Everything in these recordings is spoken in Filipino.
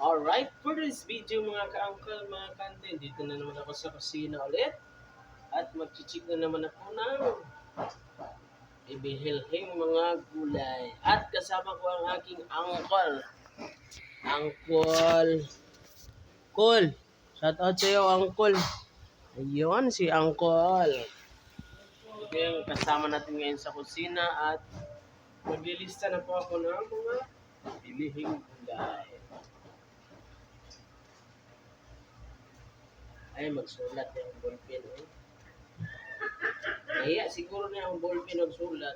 Alright, for this video mga ka-uncle, mga kantin, dito na naman ako sa kusina ulit. At magchichik na naman ako ng ibihilhing mga gulay. At kasama ko ang aking uncle. Uncle. Cool. Shout out sa iyo, uncle. Ayun, si uncle. Yung kasama natin ngayon sa kusina at maglilista na po ako ng mga bilihing gulay. Ay, magsulat yung ballpen. Eh. Kaya siguro na ang ballpen magsulat.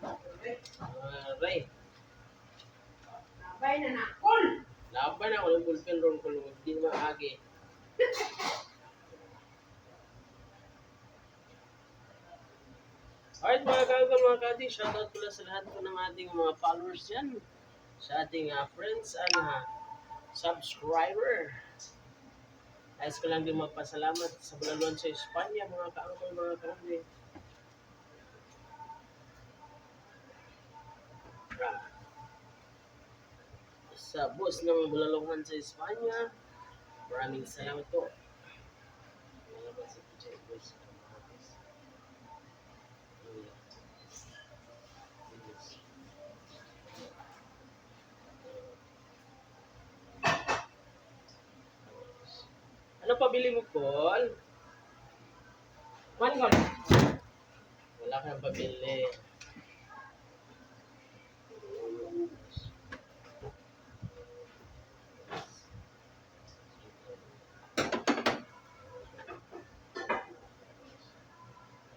Uh, Ray, Abay na nakol. laban ako ng ballpen ron ko. Hindi naman agi. Alright mga kagawin mga kadi, shoutout pala sa lahat po ng ating mga followers yan. Sa ating uh, friends and uh, subscriber. Ayos ko lang din magpasalamat sa bulaluan sa Espanya, mga kaangkol, mga. Ah. Sa boss ng bulaluhan sa Espanya, maraming salamat po. Ano pabili mo, Paul? One goal. Wala kang pabili.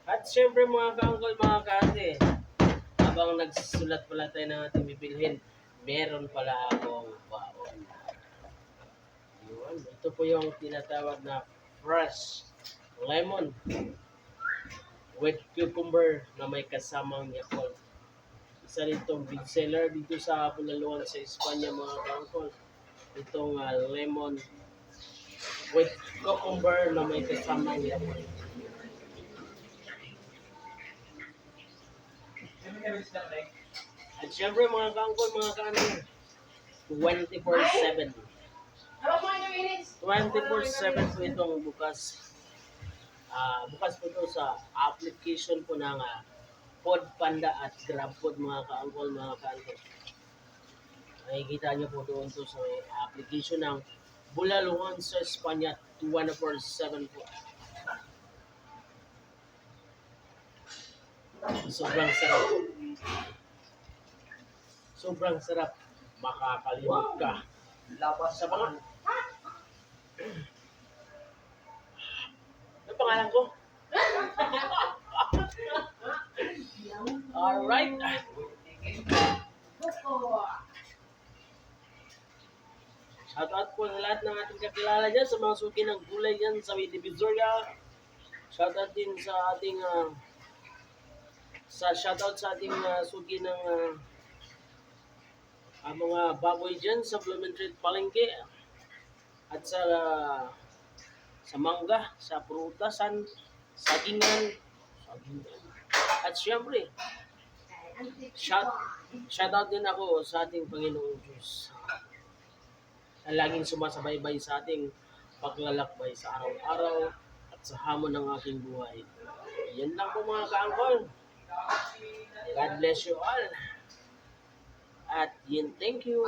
At syempre mga ka-uncle, mga ka-ate, habang nagsusulat pala tayo ng ating bibilhin, meron pala akong baon. Yun, ito po yung tinatawag na fresh lemon with cucumber na may kasamang Yakult. Isa nitong big seller dito sa Pulaluan sa Espanya mga kaangkol. Itong ah, lemon with cucumber na may kasamang Yakult. At syempre mga kaangkol, mga kaangkol, 24-7. Hawak mo yung minutes. 24-7 po itong bukas. Ah, bukas po ito sa application po ng ah, Pod Panda at Grab Food mga kaangkol, mga kaangkol. Makikita niyo po doon to sa application ng Bulaluhan sa Espanya 24-7 po. Sobrang sarap. Sobrang sarap. Makakalimot ka. Labas Sa mga... Ano pangalan ko? Alright. Buko. Shoutout po sa lahat ng ating kakilala dyan, sa mga suki ng gulay dyan sa Divisoria. Shoutout din sa ating ah, sa shoutout sa ating ah, suki ng ah, ang mga baboy dyan sa Blumentritt Palengke at sa sa mangga, sa prutasan, sagingan, sagingan. At syempre, shout, shoutout din ako sa ating Panginoong Diyos na laging sumasabaybay sa ating paglalakbay sa araw-araw at sa hamon ng aking buhay. Yan lang po mga kaangkol. God bless you all. At yun, thank you.